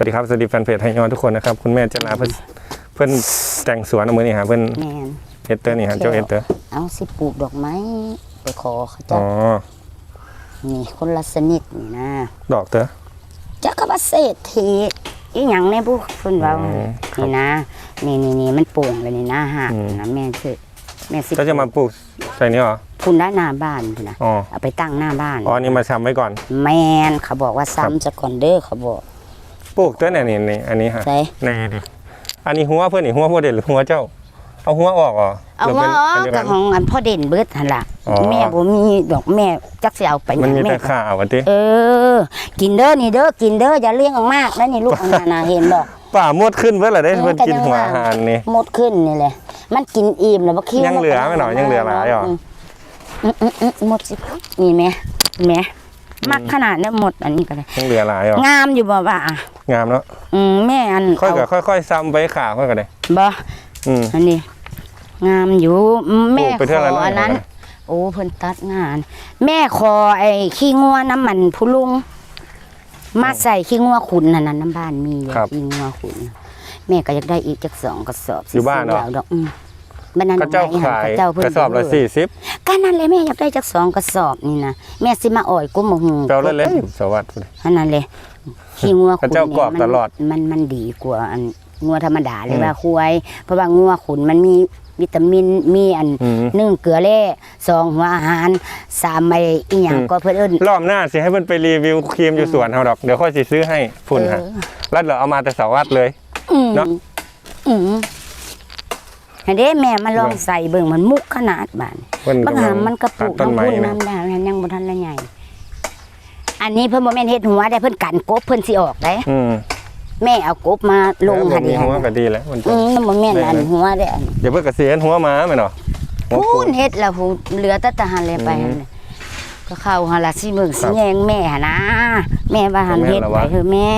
วัสดีครับ สวัสดีแฟนเพจไทยยอนทุกคนนะครับ คุณแม่เจลาเพิ่นเพิ่นแต่งสวนเอามือนี่ฮะเพิ่นแมนเอสเตอร์นี่ฮะเจ้าเอสเตอร์เอาสิปลูกดอกไม้ไปขอเขาอ๋จ้ะอนี่คนละสนิดนี่นะดอกเตอร์จักรวาเศรษฐีอีหยังแน่ผู้เพิ่นเว้าอืมครับนี่นะนี่นี่นี่มันโป่งเลยนี่นะฮะอืมนะแม่คือแม่สิก็จะมาปลูกใส่นี่เหรอคุณได้หน้าบ้านพุ่นนะอ๋อเอาไปตั้งหน้าบ้านอ๋อนี่มาทำไว้ก่อน แมนเขาบอกว่าซ้ำจะก่อนเด้อเขาบอก ปลูกเตอร์เนี่ยนี่นี่อันนี้ฮะใส่ นี่ดิอันนี้หัวเพื่อนนี่หัวพ่อเด่นหรือหัวเจ้า เอาหัวออกเหรอเอาหรืว่าป็นนเดียวกักับน ของอันพ่อเด่นเบิดหั่นล่ะอ๋อ แม่บ่มีดอกแม่จักสิเอาไปหมันยังมีแม่แต่ก็ข่าวอะติเออ กินเด้อนี่เด้อกินเด้ออย่าเลี้ยงมากนะนี่ลูกอันนั้นน่ะเห็นบ่ ป่าหมดขึ้นเพื่ออะไรได้เออเพื่อนก็กินยังหัวว่าอาหารนี่หมดขึ้นนี่แหละ มันกินอิ่มแล้วบ่คิวยังเหลือไหมหน่อยยังเหลือหลายเหรอมอืมอืมอืมหมดสินี่แม่แม่มักขนาดเนี้ยหมดอันนี้ก็ได้ยังเหลือหลายเหรองามอยู่บ่ว่าอะงามเนาะอืมแม่อันค่อยเอากับค่อยๆซ้ำไปขาค่อยกันเลยบ่อืมอันนี้ งามอยู่แม่ปลูกไปขเท่าไหร่อแล้วอันนั้นเนี่ยโอ้เพิ่นตัดงาน แม่ขอไอ้ขี้งัวน้ำมันผู้ลุงมาใส่ขี้งัวขุนนั่นน่ะน้ำบ้านมีอยู่ครับขี้งัวขุนแม่ก็อยากได้อีกจักสองกระสอบอยู่บ้านเหรอ สิซื้แล้วดอกอืมบ้านนั้นก็เจ้าดอกไม้ขายเจ้าเพิ่นกระสอบละเด้สี่สิบก็นั่นเลยแม่อยากได้จักสองกระสอบนี่นะแม่สิมาอ่อยกุ้มมะฮุงเปลวเล่นๆสวัสดีอันนั้นเลยขี้งัวขุนพระเจ้ากรอบนี่ยมันตลอดมันมันดีกว่าอันงัวธรรมดาเลยอืมว่าควายเพราะว่างัวขุนมันมีวิตามินมีอันอืมหนึ่งเกลือแร่สองหัวอาหารสามใบอีหยังอืมก็เพื่นเอิ้นรอบหน้าสิให้เพื่อนไปรีวิวครีมอยู่สวนเขาดอกเดี๋ยวค่อยสิซื้อให้ฝุ่นฮะเออแล้วเดี๋ยวเอามาแต่เสาร์วัดเลยอืมเนาะ อืมให้เด้แม่มาลองใส่เบิ่งมันมุกขนาดบานเพิ่นบางกำหาลังมันกระปุกตัดต้นน้ำไม้พุ่นนะน้ำดาวนั้นยังบ่ทันละใหญ่ อันนี้เพิ่นบ่แม่นเฮ็ดหัวได้เพิ่นกันกบเพิ่นสิออกได้อืมแม่เอากบมาลงแล้วหั่นมีนี่หัวก็ดีแล้วมันอืมมันบ่แม่นอันหัวได้อันอย่าเพิ่งกระเสียนหัวมาไหมเนาะหัวพูปูนเฮ็ดแล้วพูนเหลือแต่ทหารเลยไปอืมหั่นน่ะก็เข้าหาละสิมึงคสิรับแยงแม่หั่นนะแม่ว่าหันแม่เฮ็ดละไปวะเถอะแม่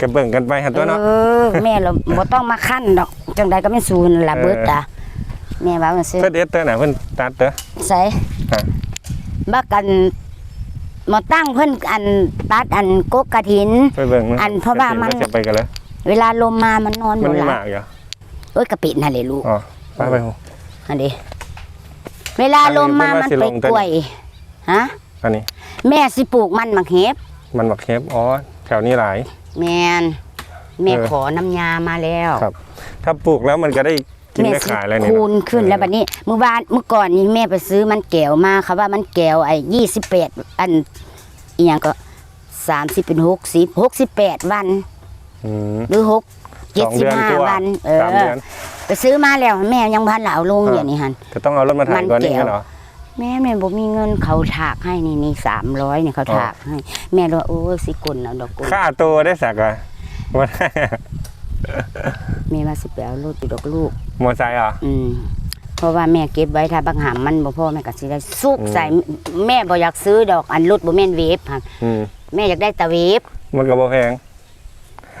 กระเบิ่งกันไปหันตัวเนาะเออแม่เราบ่ต้องมาคั่นดอก จังใดก็ไม่สูนละเบิดอะแม่ว่าจังซี่เพื่อนเอสเตอร์ไหนะเพื่อนตัดเตอร์ใส่ฮะบักกันมาตั้งเพิ่นอันตัดอันกกกระถิน ไปเบิ่งอันเพราะว่ามันก็จะไปกันเลยเวลาลมมามันนอนมันบ่มีหหลัมาบกเหรอเอ้ยกะปินั่นเลยลูกอ๋อไปไปหูอันนี้เวลาลมมาอันนี้มันเพิ่นไปว่าสิลงต้นกล้วยฮะอันนี้ แม่สิปลูกมันมักเห็บมันบักเคฟอ๋อแถวนี้หลาย แมนแม่เออขอน้ำยามาแล้วครับ ถ้าปลูกแล้วมันก็ได้กินแม่ได้สิขายอะไรเนี่ยคูณเนาะขึ้นแล้วบัดนี้เมื่อวานเมื่อก่อนนี้แม่ไปซื้อมันแก้วมาค่ะว่ามันแก้วไอ้ยี่สิบแปดอันอีหยังก็สามสิบเป็นหกสิบหกสิบแปดวันอืมหรือหกสเจ็ดองสิบเดือนห้ากว่าวัน เออสามเดือนไปซื้อมาแล้วแม่ยังพันเหลาลงอ่าอย่างนี้หันจะต้องเอารถมาถ่ายก่อนนี่มันแก้วเหรอแม่แม่บอกมีเงินเขาถากให้นี่นี่สามร้อยเนี่ยเขาอ๋อถากให้ แม่บอกโอ้ยสิกุลเอาดอกกุลค่าตัวได้สักอะว่า แม่มาสิไปเอารถไปดอกลูก มอไซค์เหรอะอืมเพราะว่าแม่เก็บไว้ถ้าบางหามมันบ่พอแม่ก็สิได้สุกอืม ใส่แม่บ่อยากซื้อดอกอันรถบ่แม่นเวฟค่ะอืมแม่อยากได้ตะเวฟมันก็บ่แพง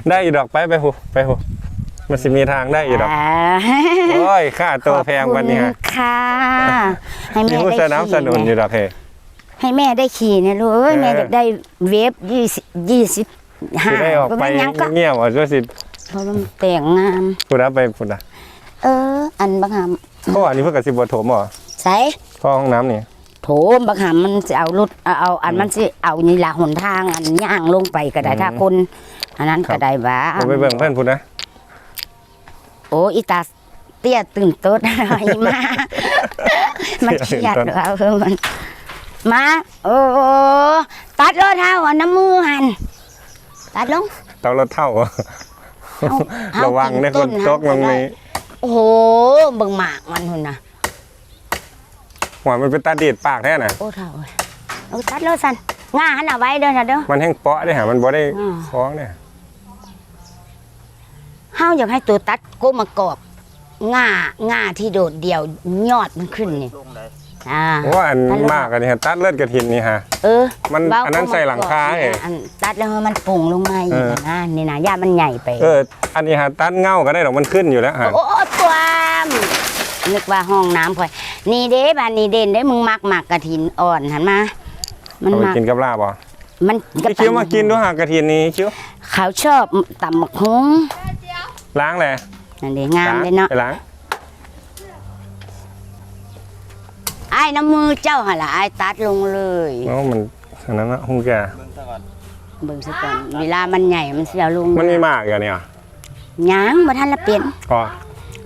ได้อีดอกไปไปหูไปหูมันสิมีทางได้อีดอก อ่าโอ้ยค่าตัวแพงวันนี้ขอบฮะคุณค่ะ ให้มีแม่ผู้ได้สนับสนุนอขี่ยู่ดอกเฮ ให้แม่ได้ขี่เนี่ยลูกเอ้ยเออแม่อยากได้เวฟยี่สิบยี่สิบห้าสิได้ออกไปบ่แม่นหยังก็เงียบๆอะก็สิ เพราะว่ามันแต่งงามพูดนะไปพูดนะเออ อันบางหามเพราะว่าอันนี้เพิ่นก็สิบ่ถมเหรอใส่ท่อห้องน้ำนี่โถมบางหามมันจะเอารถเอาเอาอันมันสิเอานี่ละหนทางอันย่างลงไปก็ได้อืมถ้าคนอันนั้นครัก็บได้บ้าผมไปเบิ่งเพิ่นพูดนะโอ้อีตาเตี้ยตื่นโต๊ดอะไรมา มันเครียดว่าเออมัน มาโอ้โหตัดรถเท้าเอาน้ำมือหันตัดลงต้องรถเท่าเหรอเอา เอาระวังกินในต้คนนตกลงนี้โอ้โหเบิ่งหมากมันหุ่นนะหัวมันเป็นตาดีดปากแท้น่ะ โอ้เท่าเอ้ยเอาตัดรถสันง่าหันเอาไว้เด้อนะเด้อ มันแห้งเปาะได้หามันบ่ได้อืมคล้องเนี่ยเฮาอยากให้ตัวตัดโกมากรอบง่าง่าที่โดดเดี่ยวยอดมันขึ้นนี่อ่าเพ ราะว่าอันตัดลงมากอันนี้ฮะตัดเลือดกระถินนี่ฮะ เออมันเว้าอันนั้นใส่หลังคาโกมกรอบเอ้ยอันตัดแล้วมันปุ่งลงมาอีกเออ นะนี่นะย่ามันใหญ่ไปเอออันนี้ฮะตัดเง่าก็ได้ดอกมันขึ้นอยู่แล้วฮะโอ้โอ้ความนึกว่าห้องน้ำพอยนี่เด้บ้านนี่เด่นได้มึงมักหมักกระถินอ่อนหันมา มันเอาไปมักกินกับลาบอะมันพี่คิ้วมากินด้วยหากระถินนี้คิ้วเขาชอบตำหมกฮุ้งล้างแหละนั่นเด้งามเลยเนาะไปล้าง ไอ้ายน้ำมือเจ้าหนละไอ้ายตัดลงเลยเนาะมันอันนั้นนะหุ้งแกเบิ่งซะก่อนเวลามันใหญ่มันเสียลงมันมีมากอย่างเนี้ยหยังบ่ทันละเปลี่ยนก็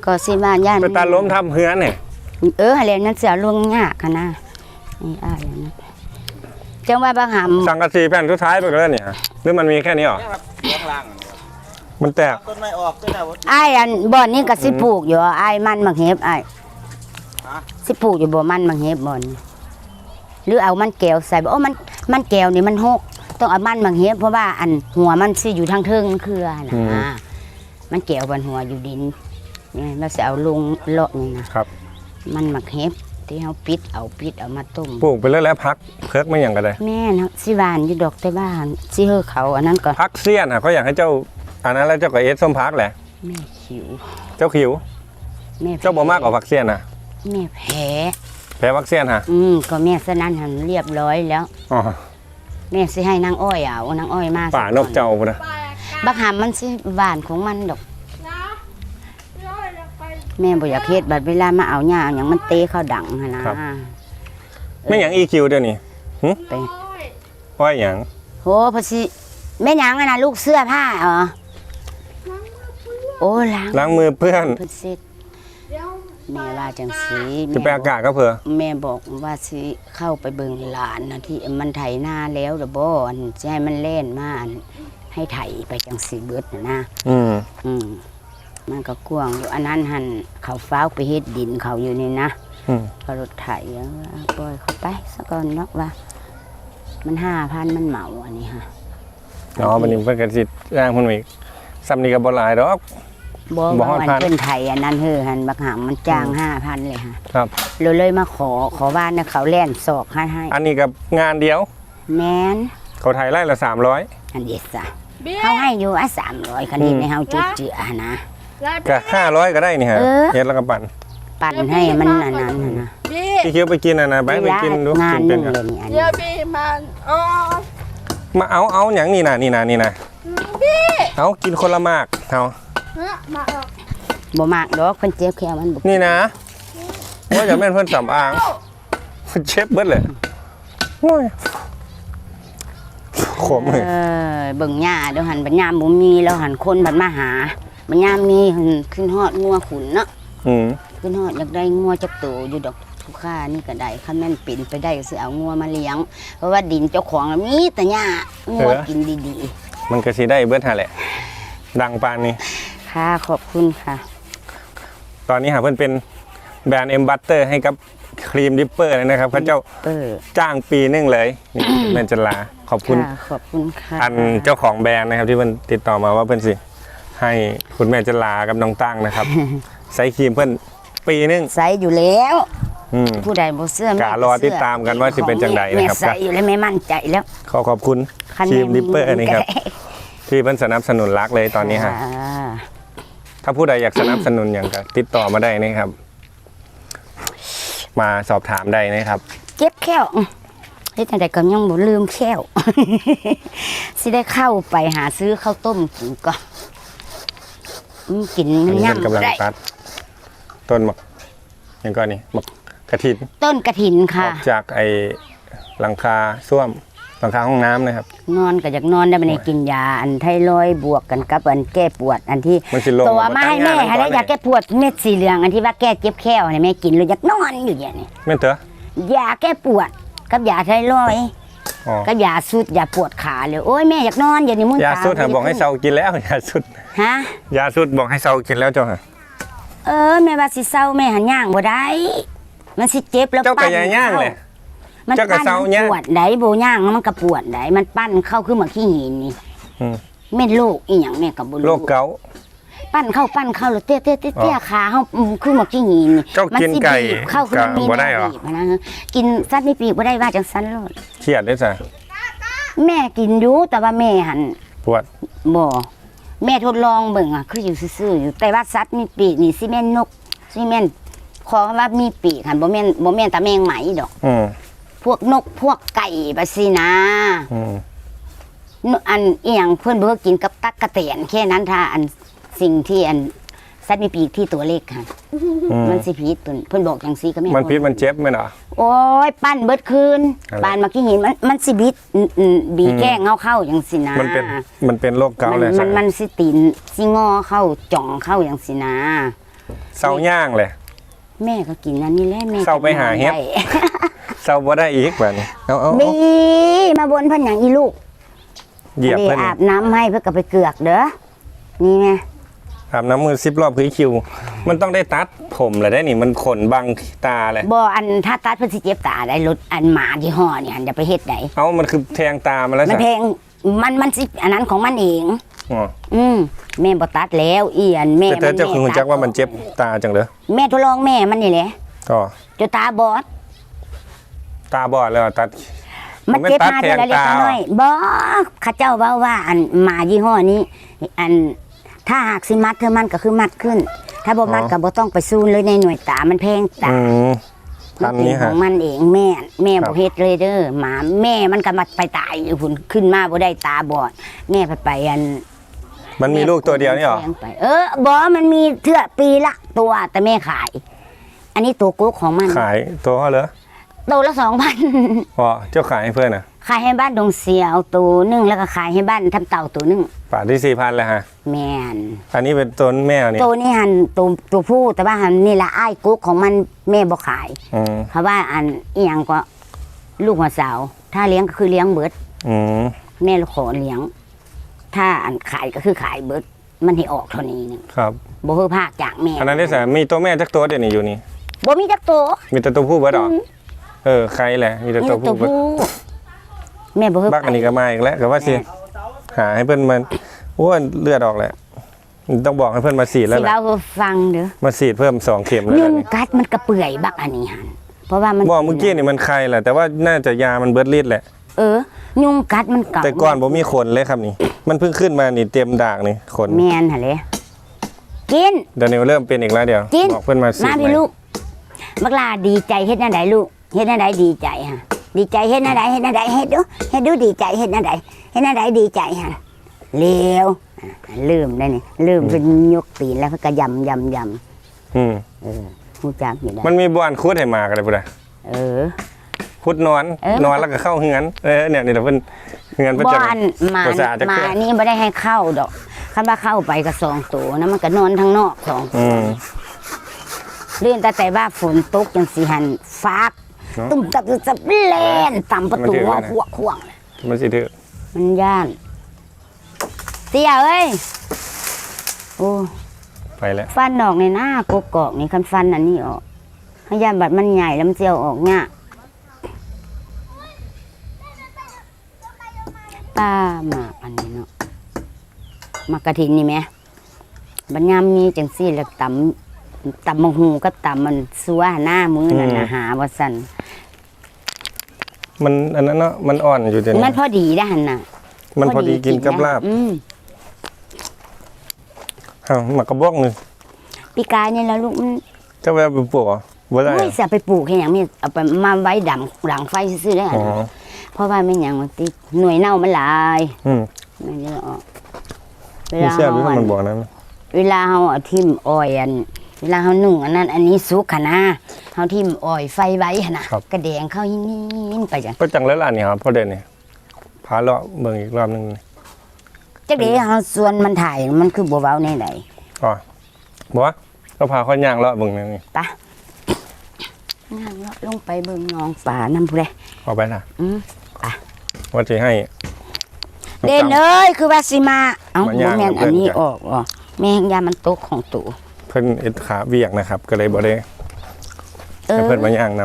ก็สิว่าย่านไปตาล้มทำเฮือนเนี่ยเออหั่นแหละนั่นเสียลงยากค่ะนะนี่อ้ายอันนะจังว่าบางหำสังกะสีแผ่นสุดท้ายไปแล้วเนี่ยหรือมันมีแค่นี้เหรอเนี่ยครับเลี้ยงล่างมันแตกต้นไม้ออกต้นไหนวะอ้ายอันบ่อนนี้ก็สิปลูกอยู่อ้ายมันมักเห็บอ้ายฮะ สิปลูกอยู่บ่มันมักเห็บบ่อนนี้หรือเอามันแก้วใส่บ่โอ้มันมันแก้วนี่มันหกต้องเอามันมักเห็บเพราะว่าอันหัวมันสิอยู่ทางเทิงเครือนะมันแก้วบนหัวอยู่ดินนี่เราสิเอาลงเลาะนี่นะครับ มันมักเห็บที่เฮาปิดเอาปิดเอามาต้มปลูกไปแล้วแล้วพักเพิกไม่อย่างกันเลยแม่นะสิหวานอยู่ดอกแต่บ้านสิเฮอเขาอันนั้นก็พักเสี้ยนอะเขาอยากให้เจ้าอันนั้นแล้วเจ้าก็เอสส้มพักแหละแม่ขิว เจ้าขิว แม่เจ้าบ่มากกว่าพักเสี้ยนนะ แม่แพ้แพ้พักเสี้ยนฮะอืมก็แม่สนั้นหันเรียบร้อยแล้ว อ๋อแม่สิให้นางอ้อยเอานางอ้อยมาป่านกเจ้าพุ่นนะบักหามมันสิหวานของมันดอก แม่บ่อยากเฮ็ดบัดเวลามาเอาหญ้าเอาหยังมันเตะเข้าดังหั่นนะไม่อย่างอีคิวเดี๋ยวนี้ไปว่าอย่างโหพอสิแม่หยังอะนะลูกเสื้อผ้าเหรอโอ้ล้างล้างมือเพื่อนเพิ่นสิ แม่ว่าจังสีจะไปอากาศก็เผื่อแม่บอกว่าสิเข้าไปเบิ่งหลานนะที่มันไถนาแล้วเด้อบ่อันสิให้มันเล่นมาอันให้ไถไปจังสีเบิดน่ะนะอืมอืมมันก็กว้างอยู่อันนั้นหันเขาฟ้าวไปเฮ็ดดินเขาอยู่นี่นะอืมก็รถไถแล้วปล่อยเขาไปสักก่อนเนาะว่า มันห้าพันมันเหมาอันนี้ฮะอ๋อบันนี้เพิ่นก็สิร่างเพิ่นอีกซ้ำนี้ก็บ่หลายดอก บอกบ่ว่าฮอดวันพันเพิ่นไถอันนั้นเฮ้อหันบักหามมันจ้างห้าพันเลยฮะครับเราเลยมาขอขอบ้านนะเขาแล่นศอกให้ให้อันนี้กับงานเดียว แมนเขาไทยไล่ละ 300 อันเดียวจ้ะเขาให้อยู่อะสามร้อยคันนี้ในเฮาจุดเจือนะก็500 ก็ได้นี่ฮะเออ เฮ็ดแล้วก็ปั่นปั่นให้มันอันนั้นน่ะนะบีพี่คิวไปกินอะนะไปไปกินดูงานกินหเป็นึนงกันเลยนี่อันเดี๋นี้ยวบีมันอ๋อมาเอาเอาหยังนี่นะนี่นะนี่นะบีเอากินคนละหมากเอา เฮ้ยมาออกบ่มากดอกเพิ่นเจ็บแค่มันบ่นี่นะว่าจะแม่นเพื่อนสำอางเชฟเบิดเลยโอ้ยขมเลยเออเบิ่งหญ้าเดี๋ยวหันบัดยามบ่มีแล้วหันคนบัดมาหาบัดยามมีหันขึ้นฮอดงัวขุนเนาะอืมขึ้นฮอดอยากได้งัวจักโตอยู่ดอกทุกค่านี่ก็ได้คันแม่นปิ่นไปได้ก็สิเอางัวมาเลี้ยง เพราะว่าดินเจ้าของน่ะมีแต่หญ้างัวกินดีมันก็สิได้เบิดหาแหละ ดังปานนี้ๆ ค่ะ ขอบคุณค่ะ ตอนนี้หาเพื่อนเป็นแบรนด์เอ็มบัตเตอร์ให้กับครีมดิปเปอร์เลยนะครับเขาเจ้าเปอร์จ้างปีหนึงเลยนี่แม่นจันลาขอบคุณ ค่ะขอบคุณค่ะอันเจ้าของแบรนด์นะครับที่เพิ่นติดต่อมาว่าเพิ่นสิ ให้คุณแม่จันลากับน้องตั้งนะครับ ใช้ครีมเพิ่นปีหนึงใส่อยู่แล้ว อืม ผู้ใดบ่เสื้อแม่กะรอติดตามกันว่าสิเป็นจังใดนะครับ แม่ใส่อยู่แล้วแม่มั่นใจแล้ว ขอขอบคุณคันครีมแม่ดิปเปอร์นี่ครับ ที่เพิ่นสนับสนุนรักเลยตอนนี้ฮะอ่า ถ้าผู้ใดอยากสนับสนุนอย่างก็ติดต่อมาได้นะครับ มาสอบถามได้นะครับ เจ็บแค้วอื้อเฮ็ดจังไดก็ยังบ่ลืมแค้ว สิได้เข้าไปหาซื้อข้าวต้มกินก่อนอืมกินอันมันนี้ย่ํเป็นกำลังได้ตัด ต้นมักยังก็นี่มักกระถินต้นกระถินอค่ะ อกจากไอ้หลังคาส้วม หลังคาห้องน้ำนะครับ นอนก็อยากนอนได้บ่ได้กินยาอันไทรอยด์บวกกันกับอันแก้ปวดอันที่มันสิลงตัวมาให้แม่ตั้งงานให้ได้อยากแก้ปวดเม็ดสีเหลืองอันที่ว่าแก้เจ็บแค้วเนี่ยแม่กินแล้วอยากนอนอยู่อย่างนี้แม่นเถอะยาแก้ปวดกับยาไทรอยด์อ๋อกับยาสุดยาปวดขาเลยโอ้ยแม่อยากนอนอย่างนี้มึงยาตสุดหาบอกให้เซากินแล้วยาสุดฮะยาสุดบอกให้เซากินแล้วเจ้าฮะเออแม่ว่าสิเศร้าแม่หันย่างบ่ได้ มันสิเจ็บแล้วเจ้าก็ปั้นอย่าย่างเข้เลย มันเจ้าก็ปั้นเศร้ามันย่างปวดได้โบย่างแล้วมันก็ปวดได้มันปั้นเข้าคือหมาขี้หินนี่อืมแม่นโรคอีหยังแม่ก็บ่รู้โรคเกาต์ ปั้นเข้าปั้นเข้าแล้วเตี้ยเตี้ยเตี้ยเตี้ยอ๋อขาเฮาอืมคือหมาขี้หินนี่เจ้ากินมัสิไก่บีบเข้าคือมันมีบ่ได้เหรอแนวบีบนะกินสัตว์มีปีกบ่ได้ว่าจังซั่นโลดเครียดด้วยจ้ะแม่กินอยู่แต่ว่าแม่หัน ปวด บ่แม่ทดลองเบิ่งอะคืออยู่ซื่อๆอยู่แต่ว่าสัตว์มีปีกนี่สิแม่นนกสิแม่นขอว่ามีปีกหันบ่แม่นบ่แม่นตาแมงไหมดอก อืม พวกนกพวกไก่ไปสินะอืมนอันอีหยังเพื่อนเบื่อกินกับตักกะเตียนแค่นั้นถ้าอันสิ่งที่อันสัตว์มีปีกที่ตัวเล็กค่ะอืมมันสิพิษเพิ่นเพิ่นบอกจังซี่ก็แม่มันพิษมันเจ็บไหมเนาะโอ้ยปั้นเบิดคืนอะไรปานเมื่อกี้เห็นมันมันสิบิดอืมอืมบีอืมแก้งเงาเข้าจังสินะมันเป็นมันเป็นโรคเกาต์เลยมันใช่มันไหมมันสิตีนสิงอเข้าจ่องเข้าอย่างสินะเศร้าย่างเลย แม่ก็กินอันนี้แหละแม่เศร้าไปหาเห็ดได้ เศร้าบ่ได้อีกแบบนี้เอาเอาดีเอามาบนเพันอย่างอีลูกเหยียบดีเพิ่นอาบน้ำให้เพื่อกับไปเกือกเด้อนี่ไงอาบน้ำมือซิบรอบพื้นคิว มันต้องได้ตัดผมเลยได้นี่มันขนบังตาเลยบ่อันถ้าตัดเพิ่นสิเจ็บตาได้รถอันหมาที่ห่อเนี่ยอันจะไปเฮ็ดไดเอามันคือแทงตามาแล้วมันจ้ะแพงมันมันสิอันนั้นของมันเองอ๋ออืมแม่บ่ตัดแล้วอีอันแม่แต่เจ้าคุณจักว่ามันเจ็บตาจังเลยแม่ทดลองแม่มันนี่แหละก็จนตาบอด ตาบอดแล้วตัดมันผมไม่เจ็บตัดมาเดือนละแทเล็งกตาน้อยบ่ข้าเจ้าเว้าว่าอันหมายี่ห้อนี้ อันถ้าหากสิมัดเธอมันก็คือมัดขึ้น ถ้าบ่มัดก็บ่ต้องไปซูนเลยในหน่วยตามันแพงตาอืมพันเป็นี้ขฮะองมันเองแม่แม่ครับบ่เฮ็ดเลยเด้อหมาแม่มันก็มาไปตายอยู่พุ่นขึ้นมาบ่ได้ตาบอดแม่ไปไปอัน มันมีลูกตัวเดียวนี่หรอแทงไปเออบ่มันมีเทื่อปีละตัวแต่แม่ขาย อันนี้ตัวกุ๊กของมันขายตัวเขาเหรอ ตัวละ2,000อ๋อเจ้าขายให้เพื่อนอะขายให้บ้านดงเสียวตัวหนึงแล้วก็ขายให้บ้านทำเต่าตัวหนึงป่าทที่สี่พันแล้วฮะ แม่นอันนี้เป็นต้นแม่นี่ตัวนี้หันตัวตัวผู้แต่ว่าหันนี่ละอ้ายกุ๊กของมันแม่บ่ขายอืมเพราะว่าอันอีหยังก็ลูกหัวสาว ถ้าเลี้ยงก็คือเลี้ยงเบิด อืมแม่ขอเลี้ยง ถ้าอันขายก็คือขายเบิด มันให้ออกเท่านี้นึงครับบ่คือภาคจากแม่อันนั้นได้สารมีตัวแม่จักตัวเดี๋ยวนี้อยู่นี่บ่มีจักตัวมีแต่ตัวผู้เบิดเหรอ เออใครแหละมีแต่มีตัวแต่ตัวผู้เบิดผู้แม่บ่คือบักอันนี้ก็มาอีกแล้วก็ว่าสิหาให้เพื่อนมันอ้วนเลือดออกแหละต้องบอกให้เพื่อนมาฉีดแล้วสิแหละเว้าให้ฟังเด้อมาฉีดเพิ่มสองเข็มแล้วยุงนี่กัดมันกระเปื่อยบักอันนี้หันเพราะว่ามันบอกเมื่อกี้นี่มันใครแหละแต่ว่าน่าจะยามันเบิดฤทธิ์แหละ เออ ยุงกัดมันเก่าแต่ก่อนผมมีขนเลยครับนี่ มันเพิ่งขึ้นมานี่เต็มดากนี่ขนแม่นหั่นเลยกินเดี๋ยวนี้เริ่มเป็นอีกแล้วเดี๋ยวกินบอกเพื่อนมาฉีดมาใหพี่ม่ลูกบักลาดีใจเฮ็ดหน้าใดลูก เฮ็ดหน้าใดดีใจฮะดีใจเฮ็ดหน้าใดเฮ็ดหน้าใดเฮ็ดดูเฮ็ดดูดีใจเฮ็ดหน้าใดเฮ็ดหน้าใดดีใจฮะเร็วอะลืมได้นี่ลืมเป็นยกตีนแล้วก็ยำยำยอืมำเออฮู้จักอยู่ได้มันมีบ้านคุดให้มากันเลยพุ่นน่ะเออคุดนอนเออนอนแล้วก็เข้าเฮือนเออเนี่ยนี่เดี๋ยวเพิ่นเฮือนเพิ่นจะบ้านหมาภาษาจะหมาเกิดนี่ไม่ได้ให้เข้าดอกคันว่าเข้าไปก็สองตัวนะมันก็นอนทางนอกสองอืมเรื่องแต่แต่ว่าฝนตกจังสิหันฟากเนาะ ตุ้มตับตับแล่นตามประตูมันเดือดนะหัวขวางมันสิถือมันย่านเตี้ยเอ้ยโอ้ไปแล้วฟันออกในหน้ากกอกนี่คันฟันอันนี้ออกให้ยานบัดมันใหญ่แล้วมันเจียวออกเนี่ยป้าหมากอันนี้เนาะหมากกระถินนี่ไหมบัญญามมีจังซี่แล้วตำตำมะฮูก็ตำมันซัวหน้ามือนั่นนะหาว่าสัน มันอันนั้นเนาะมันอ่อนอยู่เดี๋ยวมันี้นพอดีได้หันน่ะมันพอดีกินกับได้ลาบอืมอ้าวหมักกระบอกหนึงปีกายนี่แล้วลูกมันจะแวะไปปลูกเหรอบ่ได้ไม่เหรอเสียไปปลูกแค่อย่างนี้เอาไปมาไว้ดังหลังไฟซื้อๆได้อ๋อเพราะว่าไม่อย่างมันติดหน่วยเน่ามันหลายอืมไม่เยอะออกเวไม่ลาเชื่อเฮาพี่อันมันบอกนะ เวลาเฮาเอาทิ่มอ้อยอัน เวลาเฮานุ่งอันนั้น อันนี้สุกขนาเฮาทิ่มอ้อยไฟไว้หั่นน่ะกระแดงเข้าหินๆไปจังก็จังแล้วล่ะนี่ครับพอเด่นนี่พาเลาะเบิ่งอีกรอบหนึงนี่จักเดเฮาส่วนมันถ่ายมันคือบ่เว้าแน่ใดอ๋อบอกว่าเราพาเขาย่างเลาะเบิ่งนั่นนี่ปะนั่งเลาะลงไปเบิ่งน้องป่าน้ำผู้ใดเอาไปนะอืมว่าจะให้ เด่นเอ้ยคือว่าสิมา เอ้ามาบ่ย่างแม่นกับเพิ่อันนนี้จ้ะ ออกอ๋อแม่งยามันตกของตู่ เพิ่นเอ็ดขาเวียกนะครับ ก็เลยบ่ได้เออให้เพิ่นมาย่างน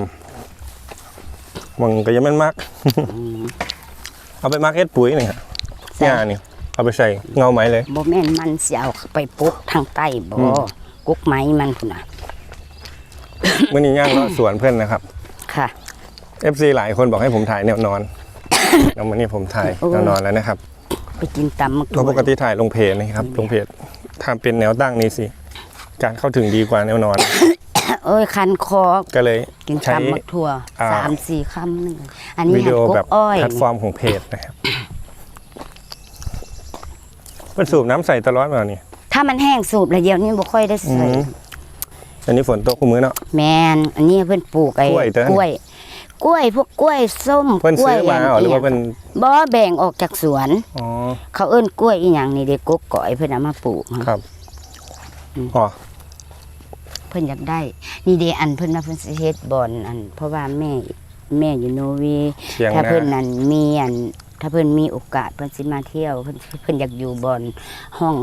ำมึงก็ยังแม่นมัก เอาไปมักเอ็ดปุ๋ยนี่ฮะหญ้านี่เอาไปใส่เงาไหมเลย บ่แม่นมันสิเอาไปปลูกทางใต้บ่อืม กุกไม้มันพุ่นน่ะมื่อนี้ย่างเลาะสวนเพื่อนนะครับ ค่ะ FC หลายคนบอกให้ผมถ่ายแนวนอน แล้ววันนี้ผมถ่ายโอ้แนวนอนแล้วนะครับไปกินตำมะกเพราะปรูกดติถ่ายลงเพจนะครับ ลงเพจทำเป็นแนวตั้งนี้สิ การเข้าถึงดีกว่าแนวนอนเอ้ยคันคอก็เลยกินใช้ ตำมะทั่วอ่า สามสี่คำหนึงอันนี้วิดีโอหักกแบบอ้อยแพลตฟอร์มของเพจนะครับมันสูบน้ำใส่ตลอดมานี่ถ้ามันแห้งสูบแล้วเดียวนี้บ่ค่อยได้อืใส่มอันนี้ฝนตกคู่มือเนาะ แมนอันนี้เพิ่นปลูกไอ้กล้วยเด้อ กล้วย กล้วยพวกกล้วยส้มเพิ่นกล้วยซื้อมาเหรอหรือว่าเป็นบ่แบ่งออกจากสวน อ๋อเขาเอิ้นกล้วยอีหยังนี่เด็กกกก่อยเพิ่นเอามาปลูก ครับอืม อ๋อ เพิ่นอยากได้ นี่เดอันเพิ่นมาเพิ่นสิเฮ็ดบ่อนอัน เพราะว่าแม่แม่อยู่โนอร์เวย์เชียงถ้านาเพิ่นนั่นมีอัน ถ้าเพิ่นมีโอกาสเพิ่นสิมาเที่ยวเพิ่นเพิ่นอยากอยู่บ่อนห้อง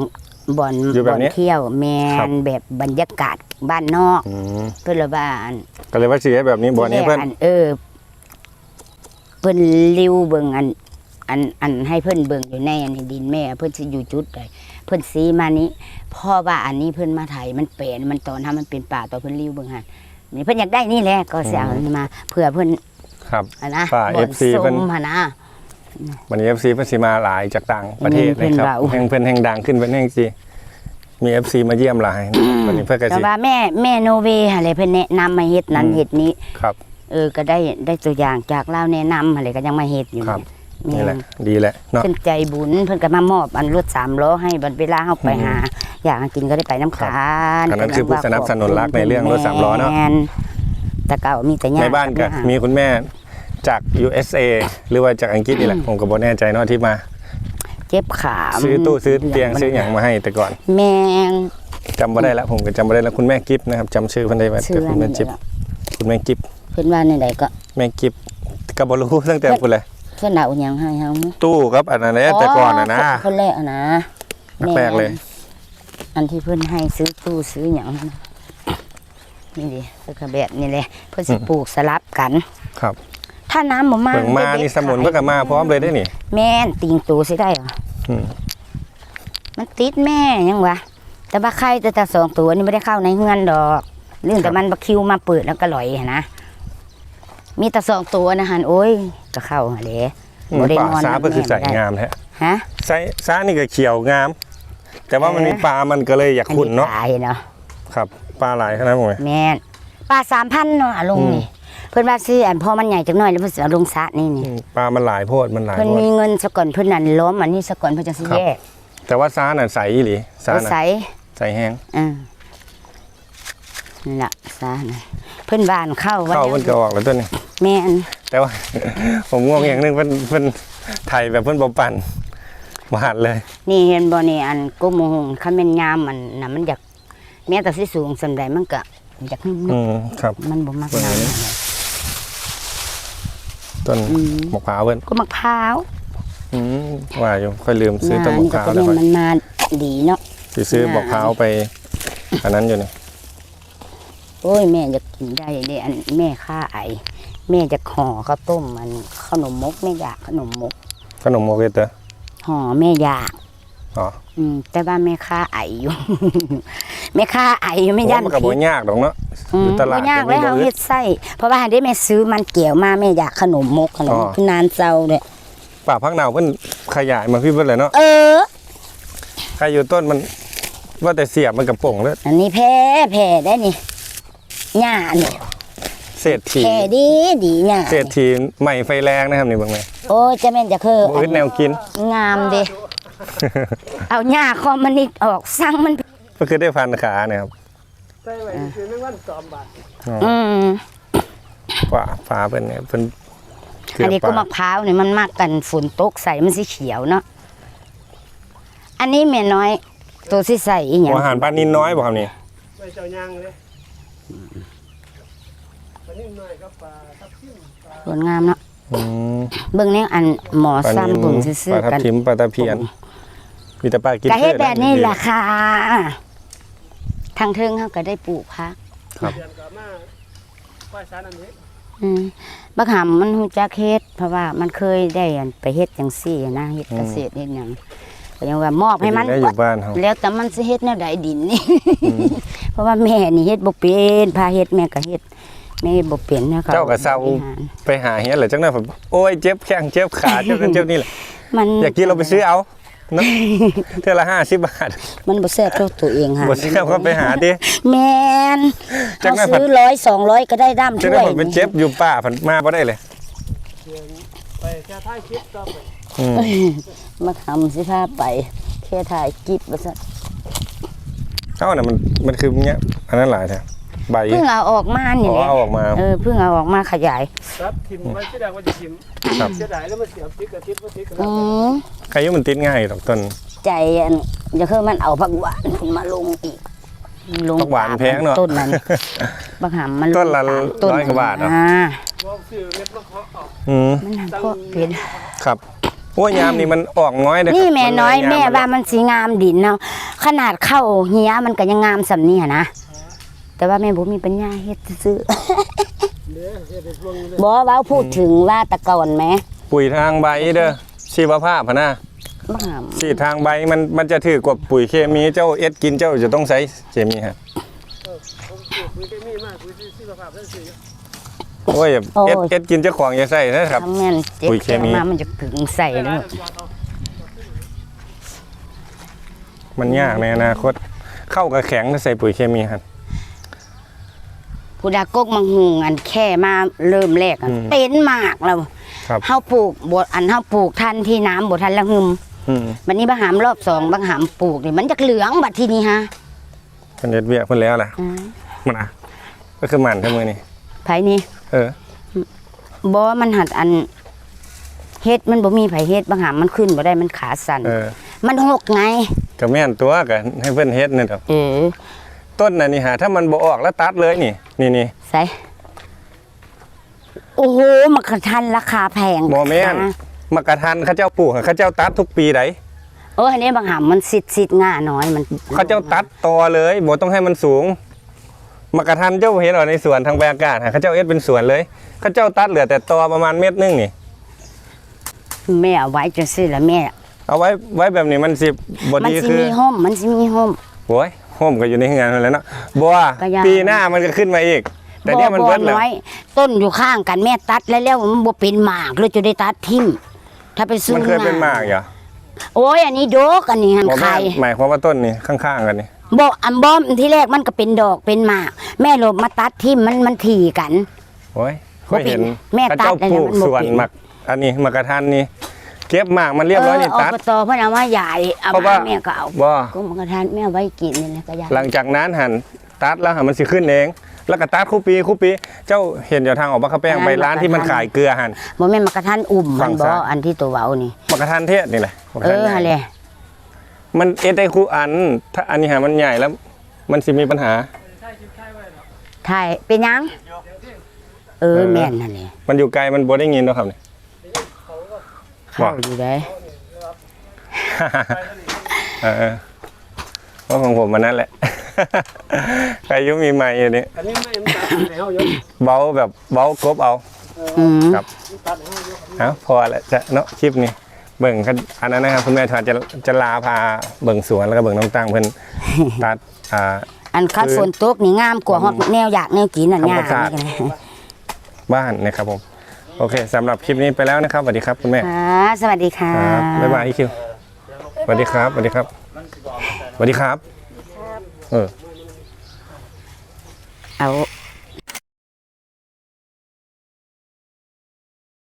บ่อนอยู่แบบบ่อนนี้เที่ยวแม่ครับนแบบบรรยากาศบ้านนอก อืมเพิ่นละว่าอัน ก็เลยว่าสีแบบนี้บ่อนี้เพิ่นอันเออเพิ่นริวเบิ่งอัน อันอันให้เพิ่นเบิ่งอยู่ในอันนี้ดินแม่ เพิ่นสิอยู่จุดใด เพิ่นซีมานี้เพราะว่าอันนี้เพิ่นมาไถมันเปลี่ยนมันตอนทำมันเป็นป่าตอนเพิ่นริวเบิ่งหั่นนี่เพิ่นอยากได้นี่แหละก็สิเอาอันนี้มาเพื่อเพิ่นครับอันนะป่าบ่อน FC ส้เพิ่นมหั่นนะวันนี้ FC เพิ่นสิมาหลายจากต่างประเทศเพิ่นะนครับว่าแห่งเพิ่นแห่งดังขึ้นเพิ่นแห่งสิมี FC มาเยี่ยมหลายวันนี้เพิ่นก็แต่สิว่าแม่แม่โนเวย์หั่นแหละเพิ่นแนะนำมาเฮ็ดนั้นอืมเฮ็ดนี้ครับ เออก็ได้ได้ตัวอย่างจากลาวแนะนำหั่นแหละก็ยังมาเฮ็ดอยู่ครับแม่ นี่แหละ ดีแหละเนาะเพิ่นใจบุญเพิ่นก็มามอบอันรถสามล้อให้บัดเวลาเฮาไปหา อยากกินก็ได้ไปน้ำขานอันนั้นคือผู้สนับสนุนรักในเรื่องรถสามล้อเนาะแม่แต่เก่ามีแต่ยาในบ้านก็มีคุณแม่จาก USA หรือว่าจากอังกฤษนี่แหละผมก็บ่แน่ใจเนาะที่มา เจ็บขาซื้อตู้ซื้อเตียงซื้ออย่างมาให้แต่ก่อน แม่งจำบ่ได้แล้วผมก็จำบ่ได้แล้วคุณแม่กิฟต์นะครับจำชื่อเพิ่นได้ว่าชื่แต่อคุณอันแม่นี้จิ๊บคุณแม่กิฟต์เพิ่นว่าในใดก็แม่กิฟต์ก็บ่รู้ตั้งแต่พุ่นเลย เพิ่นเอาหยังให้เฮาตู้ครับอันนั้นแหละแต่ก่อนน่ะนะเพิ่นแรกอะนะแปลกเลย อันที่เพิ่นให้ซื้อตู้ซื้อหยังนั่นน่ะนี่ดิเพิ่นก็แบบนี้แหละเพิ่นสิปลูกสลับกันครับ ถ้าน้ำบ่มาเบิ่งมานี่สมุนเพิ่นก็มาพร้อมเลยได้นี่ แม่นติงตูสิได้เหรออืมมันติดแม่ยังวะแต่ว่าไข่แต่แต่สองตัวนี่ไม่ได้เข้าในเฮือนดอกเรื่องแต่มันบักคิวมาเปิดแล้วก็ลอยหั้นนะ มีแต่สองตัวนะฮันโอ้ยก็เข้าหาเลยอืมป่าซาเพิ่นคือใส่งามแท้ฮะใส่ซานี่ก็เขียวงาม แต่ว่ามันมีปลามันก็เลยอยากอันขุ่นนี้เนาะตายเนาะครับปลาหลายขนาดนั้นบ่แม่นปลาสามพันเนาะอะลุงอืมนี่เพิ่นว่าซื้ออันพอมันใหญ่จังหน่อยแล้วเพิ่นสิเอาลงสระนี่นี่อืมปลามันหลายโพดมันหลายเพิ่นโพดมีเงินสะก่อนเพิ่นนั่นล้มอันนี้สะก่อนเพิ่นจะสิครับแยกแต่ว่าซาน่ะใสอีหลีซาเอาน่ะใส่ใสแห้งอ่า นี่ล่ะซะนะเพิ่นบ้านเข้าเข้ามันก็ออกแล้วตัวนี้ แม่นแต่ว่า ผมง่วงอย่างหนึงเพิ่นเพิ่นไทยแบบเพิ่นบ่ปั่นหวานเลย นี่เห็นบ่นี่อันกุมหงคันแม่นยามมันน่ะมันอยากแม้แต่สิสูงสำใดมันก็อยากนุ่มอืมครับ ๆมันบ่มักน้ำ ต้นอืม มะพร้าวเพิ่นก็มะพร้าวอืมว่าอยู่ค่อยลืมซื้อต้นมะนี่พก็ร้าวเป็นแล้วค่อยมันมาดีเนาะ สิซื้อมะพร้าวไป อันนั้นอยู่นี่ โอ้ยแม่อยากกินได้เด้อันแม่ค่าไอแม่จะห่อข้าวต้มมันขนมมกแม่อยากขนมมก ขนมโมเกเตอร์ห่อแม่อยากอ๋ออืมแต่ว่าแม่ค่าไออยู่ แม่ค่าไออยู่ไม่ยันโอ้มันก็บ่ผิดยากดอกเนาะอือยู่มตลาดบ่ยากก็เลยมีเฮาบ่อึเฮ็ดดไส้เพราะว่าได้แม่ซื้อมันเกี่ยวมาแม่อยากขนมมกขนมอ๋อคือนานเจ้าเลยป่าพักหนาวเพิ่นขยายมาพี่เพิ่นเลยเนาะเออ ใครอยู่ต้นมันว่าแต่เสียบมันกับป่งเลยอันนี้แพ้แพ้ได้นี่ หญ้านี่เศรษฐีแพ้ดีดีหญ้าเศรษฐีใหม่ไฟแรงนะครับนี่เบิ่งไหมโอ้ยจะแม่นจะคือบ่อึดแนวกิน งามเด้เอาหญ้าคอมมันนี่ออกสั่งมันก็คือได้พันขาเนี่ยครับใส่ไว้คือไม่วันสอมบาทอืมฟ้าฟ้าเพิ่นเนี่ยเพิ่นเกลือันนี้ก็ปลามะพร้าวนี่มันมากกันฝนตกใส่มันสีเขียวเนาะอันนี้แม่น้อยตัวสิใส่อีหยังหัวอาหารปลานินน้อยบ่ครับนี่ไว้เจ้าย่างเลย สวยงามเนาะอืมเบิ่งแนวอันหมอปลานิซ้ำนเบิ่งปซื่อลาๆทับกันทิมปลาตะเพียน มีแต่ปลากินก็เฮ็ดพืชแบบนี้แหละค่ะ ทางเทิงเขาก็ได้ปลูกพักครับเดือนก็มาป้ายสารอันนี้อืมบักหำมันฮู้จักเฮ็ดเพราะว่ามันเคยได้อันไปเฮ็ดจังซี่นะเฮ็ดเกษตรเฮ็ดหยังก็ ยังว่ามอบให้มันได้อยู่บ้านเฮาแล้วแต่มันสิเฮ็ดแนวใดดินนี่เพราะว่าแม่นี่เฮ็ดบ่เป็นพาเฮ็ดแม่ก็เฮ็ดแม่บ่เป็นนะเขาเจ้าก็เซาบริหรไปหาเฮ็ดเหรอจังนั้นผมโอ้ยเจ็บแข้งเจ็บขาเจ็บนั่นเจ็บนี่แหละมันอยากกินเราไปซื้อเอาเนาะเท่าละ50บาท มันบ่แซ่บเท่าตัวเองหาบ่ซื้อก็ไปหาดิแม่นจัเฮางนั้นผัดซื้อร้อยสองร้อยก็ได้ด้ามจังถ้วนั้นยผมเป็นเจ็บอยู่ป้าผันมาบ่ได้เลยเดือนไปแค่ท้ายคลิปก็ไปอืมมาทำสิพาไป แค่ถ่ายกิบว่าซั่นเอ้าน่ะมันมันคือเนี้ยอันนั้นหลายแท้ใบเพิ่งเอาออกมานี่อ๋อแหละเอาออกมา เออเพิ่งเอาออกมาขยายรับทิมไว้เสียดายว่าจะทิมครับ เสียดายแล้วมาเสียบติดกับติดบ่ติดกับอืมใครอยุ่มันติดง่ายดอกต้น ใจอันจะคือมันเอาผักหวานขึ้นมาลงอีกลงผักหวานแพงเนอะต้นนั้นบักหำมันต้นละตามต้นร้อยกว่าบาทเหรอ อ่าว่าซื้อเม็ดมะเคาะออกอืมมันหันพวกเผ็ดครับ โอ้ยยามนี่มันออกน้อยเลยนี่แม่น้อยแม่ว่าว่ามันสีงามดินเนาะขนาดเข้าเฮียมันก็ยังงามสำนี่อะนะแต่ว่าแม่บ่มีปัญญาเฮ็ดซื้อเด้อเฮ็ดให้พวงเลยๆบ่เว้าพูดถึงว่าแตะก่อนแหมปุ๋ยทางใบเด้อชีวภาพพะนะบักหสีดทางใบมันมันจะถือกว่าปุ๋ยเคมีเจ้าเอ็ดกินเจ้าจะต้องใช้เคมีฮะ เออผมปลูกปุ๋ยเคมีมากปุ๋ยชีวภาพได้สิโอ้ย เอ็ดเอ็ดกินเจ้าของอย่าใส่นะำครับ ทำแม่นเจ็บปุ๋ยเคมี มามันจะกึ่งใส่ได้เนาะเอามันยากในอนาคต เข้ากับแข็งถ้าใส่ปุ๋ยเคมีครับ ผู้ดากกมังหุงอันแค่มาเริ่มแรกอันอืมเป็นมากแล้วครับ เฮาปลูกบ่อันเฮาปลูกทันที่น้ำบ่ทันละหึมอืมบัดนี้บักหามรอบสองบักหามปลูกนี่มันจะเหลืองบัดทีนี้ฮะมันเด็ดเบี้ยเพิ่นแล้วล่ะอ่ามันอะก็คือมันทั้งมือนี่ไผนี่ เออบ่มันหัดอันเฮ็ดมันบ่มีไผเฮ็ดบักหามมันขึ้นบ่ได้มันขาสั่นเออมันหกไงก็แม่นตัวกันให้เพิ่นเฮ็ดนี่ดอกเออต้นน่ะนี่ฮะถ้ามันบ่ออกแล้วตัดเลยนี่ นี่นี่ใส่โอ้โหมันกระทันราคาแพงบ่แม่นจ้ะมากระทันเขาเจ้าปลูกเขาเจ้าตัดทุกปีไดโอ้ยอันนี้บักหามมันสิดสิดง่าน้อยมัน เขาเจ้าตัดตอเลยบ่ต้องให้มันสูง มากระทันเจ้าเห็นเอาในสวนทางบรรยากาศฮะเขาเจ้าเอ็ดเป็นสวนเลยเขาเจ้าตัดเหลือแต่ตอประมาณเม็ดนึงนี่แม่เอาไว้จังซี่ล่ะแม่ เอาไว้ไว้แบบนี้มันสิบ่มันดีสิคือมีห่มมันสิมีห่มโอ้ยโฮมก็อยู่ในงานนั่นแหล้วเนาะบัวก็ยังปีหน้ามันก็ขึ้นมาอีก แต่เนี่ยมันบ่เบิดบ่แล้วน้อยต้นอยู่ข้างกันแม่ตัดแล้วแล้วมันบ่เป็นหมากเลยจะได้ตัดทิ่มถ้าไปซื้อมันเคยเป็นหมากเหรอโอ้ยอันนี้โดกอันนี้หันบอกไข่ว่าหมายความว่าต้นนี่ข้างๆกันนี่ บ่อันบอมที่แรกมันก็เป็นดอกเป็นหมาก แม่ลบมาตัดทิ่มมันมันถี่กัน โอ้ยบ่เคยเห็นแม่เขาตัดเจ้าได้ปแล้วลูกมันบ่สวนเป็นหมัก อันนี้หมากกระทันนี่เก็บหมากมันเรียบร้อยนี่เออตัดอบตเพิ่นเอามาใหญ่เอาเพราะมาว่าแม่ก็เอาบ่ก็มันก็ทานแม่เอาไว้กินนี่แหละก็ยาหลังจากนั้นหันตัดแล้วหันมันสิขึ้นเองแล้วก็ตัดคู่ปีคู่ปี เจ้าเห็นอยู่ทางออกบักกะแป้งไปร้านที่มันขายเกลือหันบ่แม่นมากระทันอุ่มฝั่มันงบ่ซ้ายอันที่ตัวเว้านี่หมากกระทันเทศนี่แหละหมากกเอระทันอใหญ่หั่นแหละ มันเอ็ดได้คู่อัน ถ้าอันนี้หามันใหญ่แล้ว มันสิมีปัญหา ถ่ายเป็นหยัง เออเออแม่นนั่นแหละมันอยู่ไกลมันบ่ได้ยินเนาะครับนี่เข้าอยู่ได้เออเพราะของผมมันนั่นแหละ ใครอยุมีไม้อยู่นี่อันนี้ไม่มันตัดให้เฮาอยู่เบาแบบเบากบเอา อืมครับ มันตัดให้เฮาอยู่เอาพอแล้วจะเนาะคลิปนี้ เบิ่งกันอันนั้นนะครับคุณแม่ทวดจะจะลาพาเบิ่งสวนแล้วก็เบิ่งน้องตังเพิ่นตัดอ่า อันคัดคือฝนตกนี่งามกว่าฮอดแนวอยากแนวกินน่ะธรรมยากชาตินี่ก็ได้บ้านนะครับผมโอเคสำหรับคลิปนี้ไปแล้วนะครับสวัสดีครับคุณแม่ค่ะสวัสดีค่ะ ครับบ๊ายบายอีคิวสวัสดีครับสวัสดีครับสวัสดีครับ เออ เอา